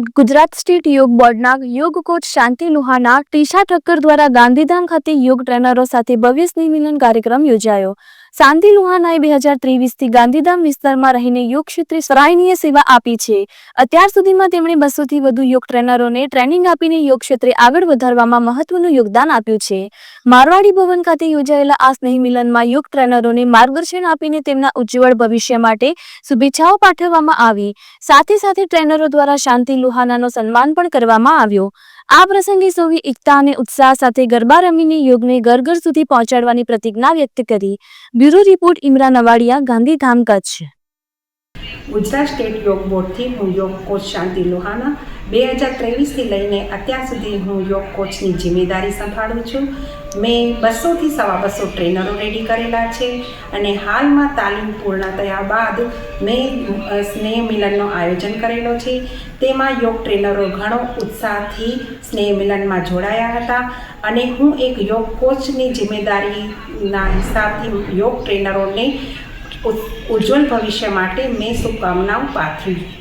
Gujarat state Yog બોર્ડના યોગ coach શાંતિ લુહાના ટીશા ઠક્કર દ્વારા ગાંધીધામ ખાતે યોગ ટ્રેનરો સાથે ભવ્ય સ્નેહમિલન કાર્યક્રમ યોજાયો. શાંતિ લુહાનાએ બે હજાર ત્રેવીસથી ગાંધીધામ વિસ્તારમાં રહીને યોગ ક્ષેત્રે સરાહનીય સેવા આપી છે. અત્યાર સુધીમાં તેમણે બસોથી વધુ યોગ ટ્રેનરોને ટ્રેનિંગ આપીને યોગ ક્ષેત્રે આગળ વધારવામાં મહત્વનું યોગદાન આપ્યું છે. મારવાડી ભવન ખાતે યોજાયેલા આ સ્નેહમિલનમાં યોગ ટ્રેનરોને માર્ગદર્શન આપીને તેમના ઉજ્જવળ ભવિષ્ય માટે શુભેચ્છાઓ પાઠવવામાં આવી. સાથે સાથે ટ્રેનરો દ્વારા શાંતિ લુહાનાનો સન્માન પણ કરવામાં આવ્યો. આ પ્રસંગે સૌએ એકતા અને ઉત્સાહ સાથે ગરબા રમીને યોગને ઘર ઘર સુધી પહોંચાડવાની પ્રતિજ્ઞા વ્યક્ત કરી. Bureau report Imran Awadiya Gandhidham Kutch. Gujarat state Yog બોર્ડથી હું યોગ કોચ શાંતિ લોહાના. બે હજાર ત્રેવીસથી લઈને અત્યાર સુધી હું યોગ કોચની જિમ્મેદારી સંભાળું છું. મેં બસોથી સવા બસો ટ્રેનરો રેડી કરેલા છે અને હાલમાં તાલીમ પૂર્ણ થયા બાદ મેં સ્નેહ મિલનનો આયોજન કરેલો છે. તેમાં યોગ ટ્રેનરો ઘણો ઉત્સાહથી સ્નેહ મિલનમાં જોડાયા હતા અને હું એક યોગ કોચની જિમ્મેદારીના હિસાબથી યોગ ટ્રેનરોને ઉજ્જવલ ભવિષ્ય માટે મેં શુભકામનાઓ પાઠવી.